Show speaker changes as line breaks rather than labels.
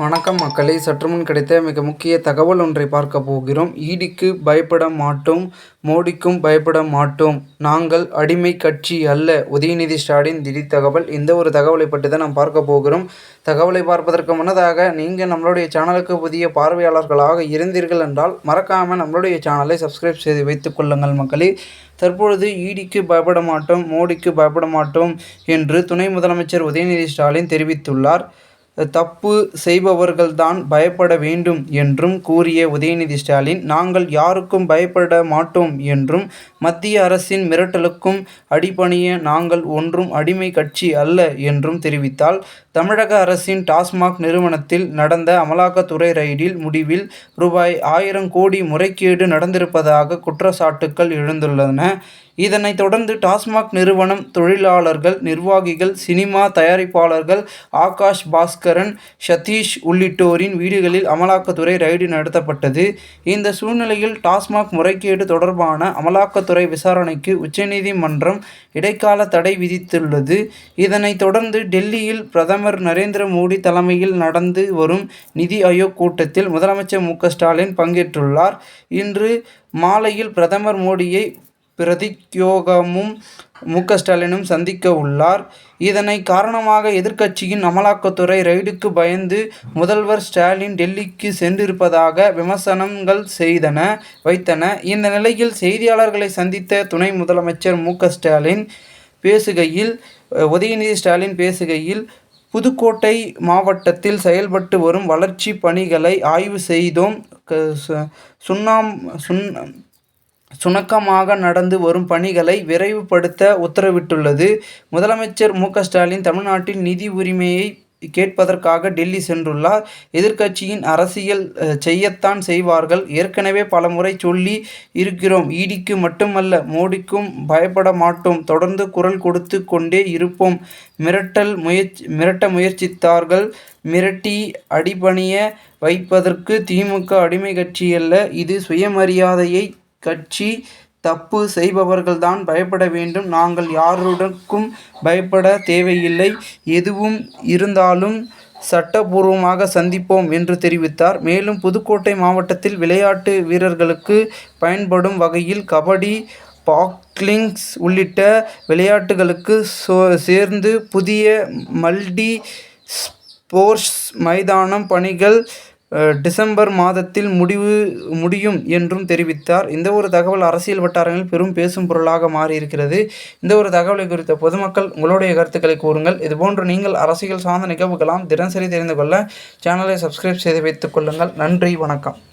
வணக்கம் மக்களே. சற்றுமுன் கிடைத்த மிக முக்கிய தகவல் ஒன்றை பார்க்க போகிறோம். ஈடிக்கு பயப்பட மாட்டோம் மோடிக்கும் பயப்பட மாட்டோம். நாங்கள் அடிமை கட்சி அல்ல. உதயநிதி ஸ்டாலின் திடீர் தகவல். இந்த ஒரு தகவலை பற்றி தான் நாம் பார்க்க போகிறோம். தகவலை பார்ப்பதற்கு முன்னதாக நீங்கள் நம்மளுடைய சேனலுக்கு புதிய பார்வையாளர்களாக இருந்தீர்கள் என்றால் மறக்காமல் நம்மளுடைய சேனலை சப்ஸ்கிரைப் செய்து வைத்துக் கொள்ளுங்கள் மக்களே. தற்பொழுது ஈடிக்கு பயப்பட மாட்டோம் மோடிக்கு பயப்பட மாட்டோம் என்று துணை முதலமைச்சர் உதயநிதி ஸ்டாலின் தெரிவித்துள்ளார். தப்பு செய்பவர்கள்தான் பயப்பட வேண்டும் என்றும் கூறிய உதயநிதி ஸ்டாலின் நாங்கள் யாருக்கும் பயப்பட மாட்டோம் என்றும் மத்திய அரசின் மிரட்டலுக்கும் அடிபணிய நாங்கள் ஒன்றும் அடிமை கட்சி அல்ல என்றும் தெரிவித்தால் தமிழக அரசின் டாஸ்மாக் நிறுவனத்தில் நடந்த அமலாக்கத்துறை ரைடில் முடிவில் ரூபாய் ஆயிரம் கோடி முறைகேடு நடந்திருப்பதாக குற்றச்சாட்டுக்கள் எழுந்துள்ளன. இதனைத் தொடர்ந்து டாஸ்மாக் நிறுவனம் தொழிலாளர்கள் நிர்வாகிகள் சினிமா தயாரிப்பாளர்கள் ஆகாஷ் பாஸ்கரன் சதீஷ் உள்ளிட்டோரின் வீடுகளில் அமலாக்கத்துறை ரைடு நடத்தப்பட்டது. இந்த சூழ்நிலையில் டாஸ்மாக் முறைகேடு தொடர்பான அமலாக்கத்துறை விசாரணைக்கு உச்சநீதிமன்றம் இடைக்கால தடை விதித்துள்ளது. இதனைத் தொடர்ந்து டெல்லியில் பிரதமர் நரேந்திர மோடி தலைமையில் நடந்து வரும் நிதி ஆயோக் கூட்டத்தில் முதலமைச்சர் மு ஸ்டாலின் பங்கேற்றுள்ளார். இன்று மாலையில் பிரதமர் மோடியை பிரதியோகமும் மு க ஸ்டாலினும் சந்திக்க உள்ளார். இதனை காரணமாக எதிர்க்கட்சியின் அமலாக்கத்துறை ரைடுக்கு பயந்து முதல்வர் ஸ்டாலின் டெல்லிக்கு சென்றிருப்பதாக விமர்சனங்கள் செய்தன வைத்தன. இந்த நிலையில் செய்தியாளர்களை சந்தித்த துணை முதலமைச்சர் மு ஸ்டாலின் பேசுகையில் உதயநிதி ஸ்டாலின் பேசுகையில் புதுக்கோட்டை மாவட்டத்தில் செயல்பட்டு வரும் வளர்ச்சி பணிகளை ஆய்வு செய்தோம். சுண்ணாம் சுண் சுணக்கமாக நடந்து வரும் பணிகளை விரைவுபடுத்த உத்தரவிட்டுள்ளது. முதலமைச்சர் மு ஸ்டாலின் தமிழ்நாட்டில் நிதி உரிமையை கேட்பதற்காக டெல்லி சென்றுள்ளார். எதிர்க்கட்சியின் அரசியல் செய்யத்தான் செய்வார்கள். ஏற்கனவே பலமுறை சொல்லி இருக்கிறோம். ஈடிக்கு மட்டுமல்ல மோடிக்கும் பயப்பட மாட்டோம். தொடர்ந்து குரல் கொடுத்து கொண்டே இருப்போம். மிரட்டல் முயற்சி மிரட்ட முயற்சித்தார்கள். மிரட்டி அடிபணிய வைப்பதற்கு திமுக அடிமை கட்சியல்ல. இது சுயமரியாதையை கட்சி தப்பு செய்பவர்கள்தான் பயப்பட வேண்டும். நாங்கள் யாருடனுக்கும் பயப்பட தேவையில்லை. எதுவும் இருந்தாலும் சட்டபூர்வமாக சந்திப்போம் என்று தெரிவித்தார். மேலும் புதுக்கோட்டை மாவட்டத்தில் விளையாட்டு வீரர்களுக்கு பயன்படும் வகையில் கபடி பாக்லிங்ஸ் உள்ளிட்ட விளையாட்டுகளுக்கு சோ சேர்ந்து புதிய மல்டி ஸ்போர்ட்ஸ் மைதானம் பணிகள் டிசம்பர் மாதத்தில் முடிவு முடியும் என்றும் தெரிவித்தார். இந்த ஒரு தகவல் அரசியல் வட்டாரங்களில் பெரும் பேசும் பொருளாக மாறியிருக்கிறது. இந்த ஒரு தகவலை குறித்த பொதுமக்கள் உங்களுடைய கருத்துக்களை கூறுங்கள். இதுபோன்று நீங்கள் அரசியல் சார்ந்த நிகழ்வுகளாம் தினசரி தெரிந்து கொள்ள சேனலை சப்ஸ்கிரைப் செய்து வைத்துக் கொள்ளுங்கள். நன்றி வணக்கம்.